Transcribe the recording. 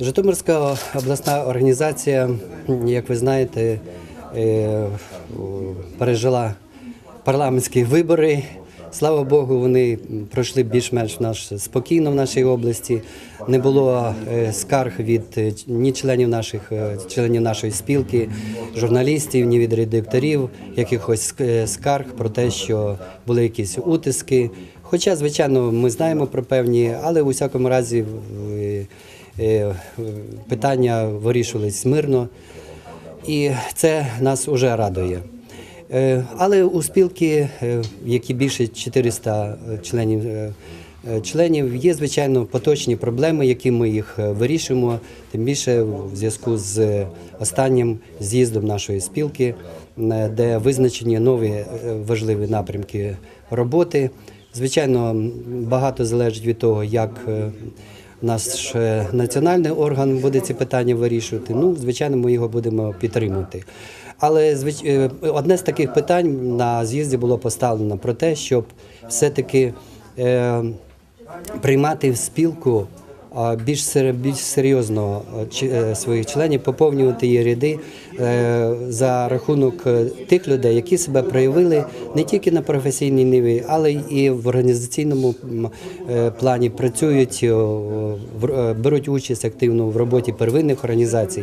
Житомирська обласна організація, як ви знаєте, е, пережила парламентські вибори. Слава Богу, вони пройшли більш-менш спокійно в нашій області. Не було е, скарг від е, ні членів наших членів нашої спілки, журналістів, ні від редакторів, якихось скарг про те, що були якісь утиски. Хоча, звичайно, ми знаємо про певні, але у всякому разі питання вирішувались мирно, і це нас уже радує. Е, Але у спілки, е, які більше 400 членів, е, е, членів, є звичайно поточні проблеми, які ми їх е, вирішуємо. Тим більше в зв'язку з останнім з'їздом нашої спілки, е, де визначені нові е, важливі напрямки роботи. Звичайно, багато залежить від того, як е, наш е, національний орган буде ці питання вирішувати. Ну, звичайно, ми його будемо підтримувати. Але е, одне з таких питань на з'їзді було поставлено про те, щоб все-таки е, приймати в спілку а, більш, більш серйозно е, е, своїх членів, поповнювати її ряди е, за рахунок тих людей, які себе проявили не тільки на професійній ниві, але і в організаційному плані працюють, беруть участь активно в роботі первинних організацій.